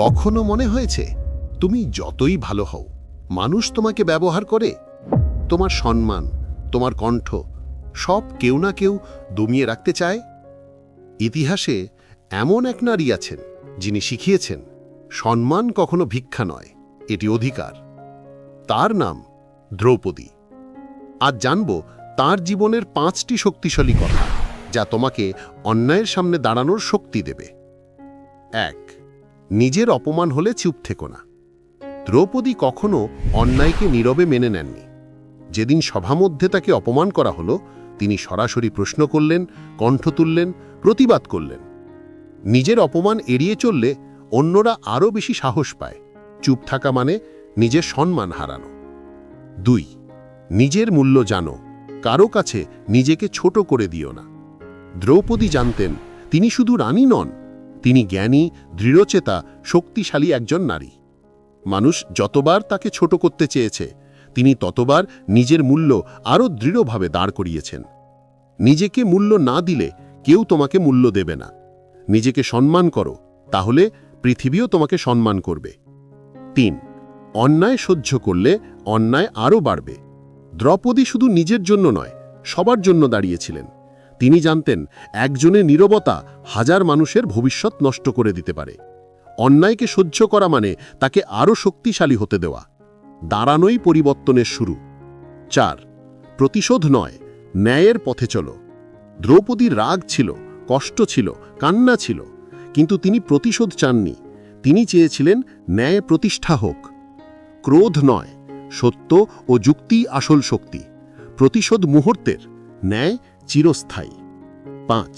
কখনো মনে হয়েছে, তুমি যতই ভালো হও, মানুষ তোমাকে ব্যবহার করে। তোমার সম্মান, তোমার কণ্ঠ, সব কেউ না কেউ দমিয়ে রাখতে চায়। ইতিহাসে এমন এক নারী আছেন, যিনি শিখিয়েছেন, সম্মান কখনো ভিক্ষা নয়, এটি অধিকার। তার নাম দ্রৌপদী। আজ জানব তার জীবনের পাঁচটি শক্তিশালী কথা, যা তোমাকে অন্যায়ের সামনে দাঁড়ানোর শক্তি দেবে। এক নিজের অপমান হলে চুপ থেকো না। দ্রৌপদী কখনো অন্যায়কে নীরবে মেনে নেননি। যেদিন সভামধ্যে তাকে অপমান করা হলো, তিনি সরাসরি প্রশ্ন করলেন, কণ্ঠ তুললেন, প্রতিবাদ করলেন। নিজের অপমান এড়িয়ে চললে অন্যরা আরও বেশি সাহস পায়। চুপ থাকা মানে নিজের সম্মান হারানো। দুই, নিজের মূল্য জানো। কারও কাছে নিজেকে ছোট করে দিও না। দ্রৌপদী জানতেন, তিনি শুধু রানী নন তিনি জ্ঞানী, দৃঢ়চেতা, শক্তিশালী একজন নারী। মানুষ যতবার তাকে ছোট করতে চেয়েছে, তিনি ততবার নিজের মূল্য আরও দৃঢ়ভাবে দাঁড় করিয়েছেন। নিজেকে মূল্য না দিলে কেউ তোমাকে মূল্য দেবে না। নিজেকে সম্মান করো, তাহলে পৃথিবীও তোমাকে সম্মান করবে। তিন, অন্যায় সহ্য করলে অন্যায় আরও বাড়বে। দ্রৌপদী শুধু নিজের জন্য নয়, সবার জন্য দাঁড়িয়েছিলেন। তিনি জানতেন, একজনের নীরবতা হাজার মানুষের ভবিষ্যৎ নষ্ট করে দিতে পারে। অন্যায়কে সহ্য করা মানে তাকে আরও শক্তিশালী হতে দেওয়া। দাঁড়ানোই পরিবর্তনের শুরু। চার, প্রতিশোধ নয়, ন্যায়ের পথে চলো। দ্রৌপদীর রাগ ছিল, কষ্ট ছিল, কান্না ছিল, কিন্তু তিনি প্রতিশোধ চাননি। তিনি চেয়েছিলেন ন্যায় প্রতিষ্ঠা হোক। ক্রোধ নয়, সত্য ও যুক্তি আসল শক্তি। প্রতিশোধ মুহূর্তের, ন্যায় চিরস্থায়ী। পাঁচ,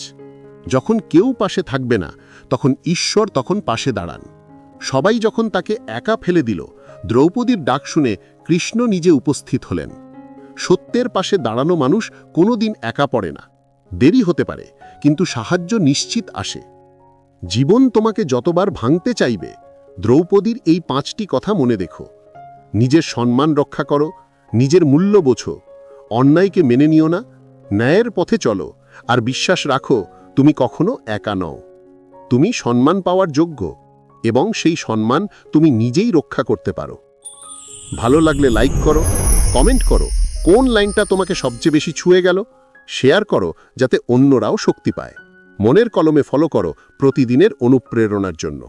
যখন কেউ পাশে থাকবে না, তখন ঈশ্বর তখন পাশে দাঁড়ান। সবাই যখন তাকে একা ফেলে দিল, দ্রৌপদীর ডাক শুনে কৃষ্ণ নিজে উপস্থিত হলেন। সত্যের পাশে দাঁড়ানো মানুষ কোনোদিন একা পড়ে না। দেরি হতে পারে, কিন্তু সাহায্য নিশ্চিত আসে। জীবন তোমাকে যতবার ভাঙতে চাইবে, দ্রৌপদীর এই পাঁচটি কথা মনে দেখো। নিজের সম্মান রক্ষা করো, নিজের মূল্য বোঝো, অন্যায়কে মেনে নিও না ন্যায়ের পথে চলো, আর বিশ্বাস রাখো, তুমি কখনো একা নও। তুমি সম্মান পাওয়ার যোগ্য, এবং সেই সম্মান তুমি নিজেই রক্ষা করতে পারো। ভালো লাগলে লাইক করো কমেন্ট করো, কোন লাইনটা তোমাকে সবচেয়ে বেশি ছুঁয়ে গেল? শেয়ার করো, যাতে অন্যরাও শক্তি পায়। মনের কলমে ফলো করো, প্রতিদিনের অনুপ্রেরণার জন্য।